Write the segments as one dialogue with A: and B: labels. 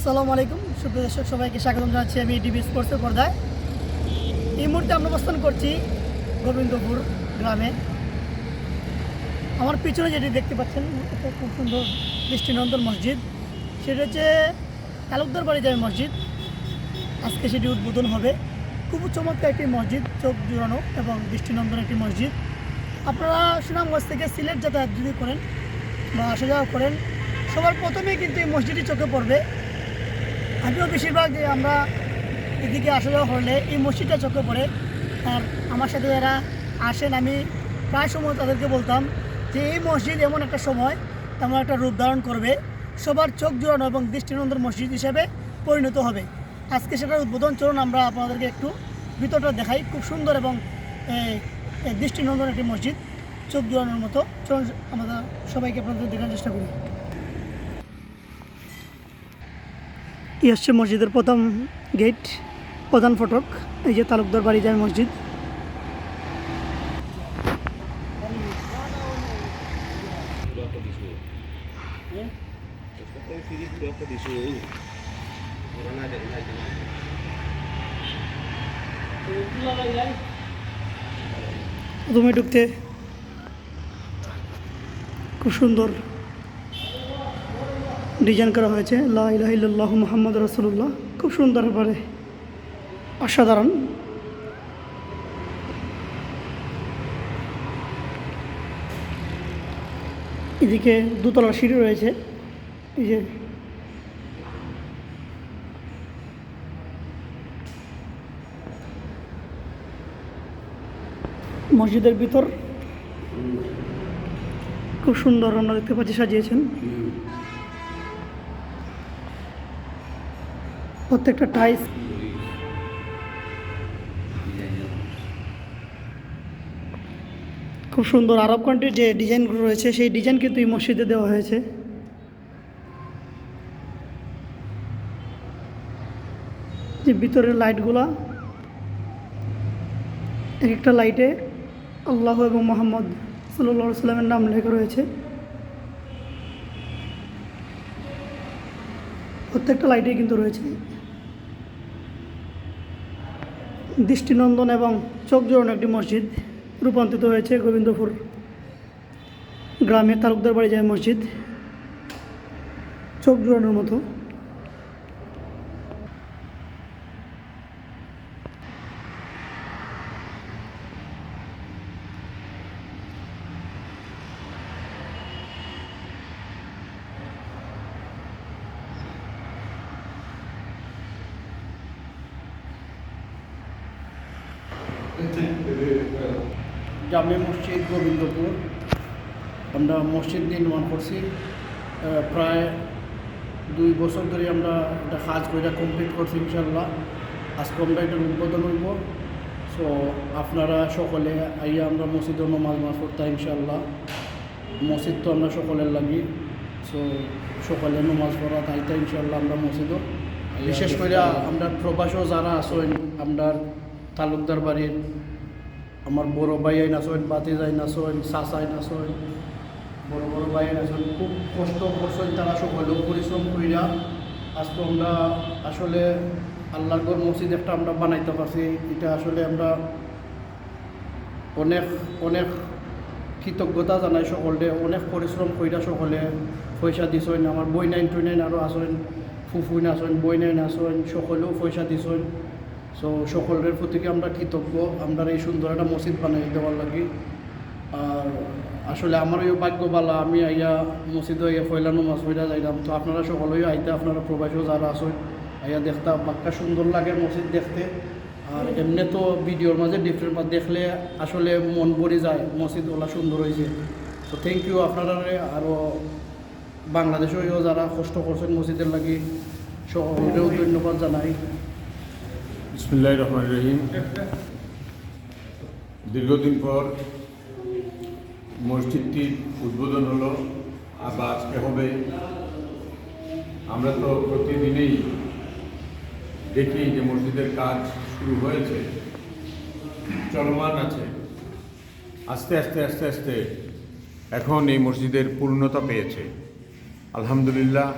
A: আসসালামু আলাইকুম। সুপ্রিয় দর্শক, সবাইকে স্বাগতম জানাচ্ছি আমি ডিবি স্পোর্টসের পর্দায়। এই মুহূর্তে আমরা অবস্থান করছি গোবিন্দপুর গ্রামে। আমার পিছনে যেটি দেখতে পাচ্ছেন একটা খুব সুন্দর দৃষ্টিনন্দন মসজিদ। সেটা হচ্ছে তালুকদার বাড়ি যাবে মসজিদ। আজকে সেটি উদ্বোধন হবে। খুব চমৎকার একটি মসজিদ, চোখ জুড়ানো এবং দৃষ্টিনন্দন একটি মসজিদ। আপনারা সুনামগঞ্জ থেকে সিলেট যাতায়াত যদি করেন বা আসা যাওয়া করেন, সবার প্রথমেই কিন্তু এই মসজিদটি চোখে পড়বে। আমিও বেশিরভাগ যে আমরা এদিকে আসা যাওয়া হলে এই মসজিদটা চোখে পড়ে। আর আমার সাথে যারা আসেন, আমি প্রায় সময় তাদেরকে বলতাম যে এই মসজিদ এমন একটা সময়, তেমন একটা রূপ ধারণ করবে, সবার চোখ জোড়ানো এবং দৃষ্টিনন্দন মসজিদ হিসেবে পরিণত হবে। আজকে সেটার উদ্বোধন, চলুন আমরা আপনাদেরকে একটু ভিতরটা দেখাই। খুব সুন্দর এবং দৃষ্টিনন্দন একটি মসজিদ, চোখ জোড়ানোর মতো। চলুন আমাদের সবাইকে আপনাদের দেখার চেষ্টা করি। এই হচ্ছে মসজিদের প্রথম গেট প্রধান ফটক, এই যে তালুকদার বাড়ি যায় মসজিদ। প্রথমে ঢুকতে খুব সুন্দর ডিজাইন করা হয়েছে। লাহ মোহাম্মদ রসুল্লাহ খুব সুন্দর ব্যাপারে। অসাধারণ। এদিকে দুতলা সিঁড়ি রয়েছে। এই যে মসজিদের ভিতর। খুব সুন্দর আমরা দেখতে পাচ্ছি, সাজিয়েছেন। প্রত্যেকটা টাইস খুব সুন্দর আরব কান্ট্রির যে ডিজাইনগুলো রয়েছে, সেই ডিজাইন কিন্তু এই মসজিদে দেওয়া হয়েছে। যে ভিতরের লাইটগুলা এক একটা লাইটে আল্লাহ এবং মোহাম্মদ সাল্লা সাল্লামের নাম লেখা রয়েছে। প্রত্যেকটা লাইটেই কিন্তু রয়েছে। দৃষ্টিনন্দন এবং চোখ জোড়ানো একটি মসজিদ রূপান্তরিত হয়েছে গোবিন্দপুর গ্রামের তালুকদার বাড়ি যায় মসজিদ। চোখ জোড়ানোর মতো।
B: জামে মসজিদ গোবিন্দপুর। আমরা মসজিদ নির্মাণ করছি। প্রায় দুই বছর ধরে আমরা এটা কাজ করে কমপ্লিট করছি ইনশাল্লাহ আজকে আমরা এটা উদ্বোধন হইব। সো আপনারা সকলে আইয়া আমরা মসজিদে নমাজ মাজ করতাম ইনশাল্লাহ মসজিদ তো আমরা সকলের লাগি। সো সকলে নমাজ পড়া তাইতা ইনশাল্লাহ আমরা মসজিদও বিশেষ করে আমরা প্রবাসও যারা আসেন আমরা তালুকদার বাড়ির আমার বড় ভাই আইন আসেন বাতি যাই আসেন চাচা আইন আসেন বড় বড় ভাই আইন আসেন খুব কষ্ট করছেন তারা সকলেও পরিশ্রম করিয়া আজকে আমরা আসলে আল্লাহর গড় মসজিদ একটা আমরা বানাইতে পারছি। এটা আসলে আমরা অনেক অনেক কৃতজ্ঞতা জানাই সকলে অনেক পরিশ্রম কইরা সকলে পয়সা দিছেন। আমার বই নাইন টু নাইন আরও আসেন ফুফুইন আসেন বই নাইন আসেন সকলেও পয়সা দিছেন। সো সকলের প্রতি আমরা কৃতজ্ঞ? আমরা এই সুন্দর একটা মসজিদ বানাই দেওয়ার লাগি। আর আসলে আমারও ভাগ্য বালা আমি আইয়া মসজিদে আইয়া ফয়লা নমাজ ফয়লা যাইলাম তো আপনারা সকলেই আইতে, আপনারা প্রবাসীও যারা আসেন আইয়া দেখতাম বাক্কা সুন্দর লাগে মসজিদ দেখতে। আর এমনি তো ভিডিওর মাঝে ডিফারেন্ট দেখলে আসলে মন ভরে যায় মসজিদ ওলা সুন্দর হয়েছে তো থ্যাংক ইউ আপনারা আরও বাংলাদেশেও যারা কষ্ট করছেন মসজিদের লাগি সকলেও ধন্যবাদ জানাই।
C: বিসমুল্লাহ রহমান রহিম। দীর্ঘদিন পর মসজিদটির উদ্বোধন হলো আবার আজকে হবে। আমরা তো প্রতিদিনেই দেখি যে মসজিদের কাজ শুরু হয়েছে, চলমান আছে। আস্তে আস্তে আস্তে আস্তে এখন এই মসজিদের পূর্ণতা পেয়েছে। আলহামদুলিল্লাহ,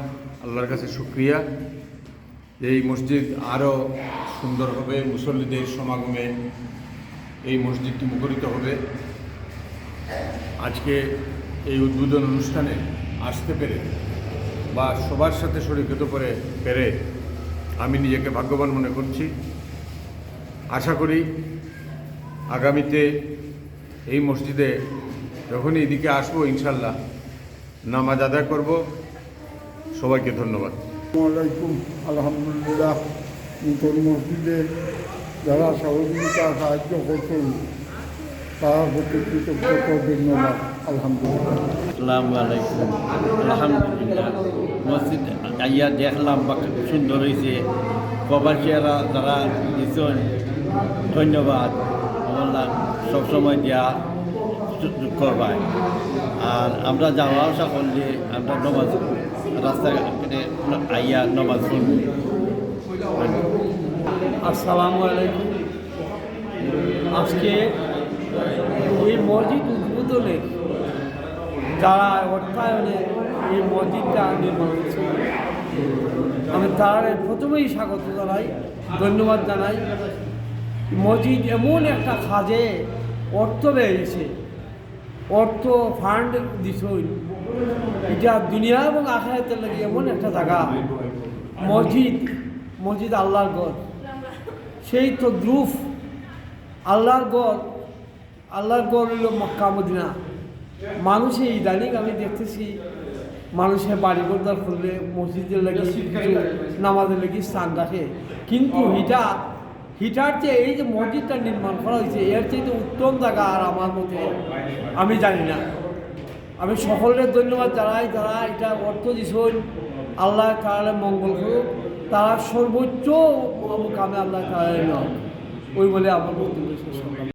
C: আল্লাহর কাছে শুক্রিয়া। এই মসজিদ আরও সুন্দর হবে মুসল্লিদের সমাগমে এই মসজিদটি মুখরিত হবে। আজকে এই উদ্বোধন অনুষ্ঠানে আসতে পেরে বা সবার সাথে শরীর হতে পেরে আমি নিজেকে ভাগ্যবান মনে করছি। আশা করি আগামীতে এই মসজিদে যখনই এদিকে আসব ইনশাল্লাহ নামাজ আদায় করব। সবাইকে ধন্যবাদ।
D: আসসালামাইকুম আলহামদুলিল্লাহ। নতুন মসজিদে যারা সহযোগিতা, সাহায্য করছেন, তার প্রতি কৃতজ্ঞতা ধন্যবাদ। আলহামদুলিল্লাহ।
E: মসজিদ দেখলাম বা সুন্দর হয়েছে ধন্যবাদ। সবসময় দেওয়া করবায়। আর আমরা যাওয়া আসা করলে আমরা নমাজ রাস্তাঘাটে আইয়া নমাজ
F: আসসালামু আলাইকুম। আজকে এই মসজিদ উদ্বোধনে যারা অর্থায়নে এই মসজিদটা নির্মাণ করছে আমি তার প্রথমেই স্বাগত জানাই, ধন্যবাদ জানাই। মসজিদ এমন একটা কাজে অর্থ বেরিয়েছে অর্থ ফান্ড দিছই এটা দুনিয়া এবং আখায়াতের লাগে এমন একটা জায়গা। মসজিদ মসজিদ আল্লাহর গড় সেই তো দ্রুফ। আল্লাহর গড় আল্লাহর গড় হইল মক্কা মদিনা। মানুষে ইদানিং আমি দেখতেছি মানুষের বাড়ি গোদার খুললে মসজিদের লাগে নামাজের লাগে স্থান রাখে। কিন্তু হিটা হিটার যে এই যে মসজিদটা নির্মাণ করা হয়েছে এর চেয়ে উত্তম জায়গা আর আমার মতে আমি জানি না। আমি সকলের ধন্যবাদ জানাই যারা এটা অর্থ দিছেন আল্লাহ তাহলে মঙ্গল করুক। তারা সর্বোচ্চ কামে আল্লাহ তাহলে ওই বলে আমার বক্তব্য শেষ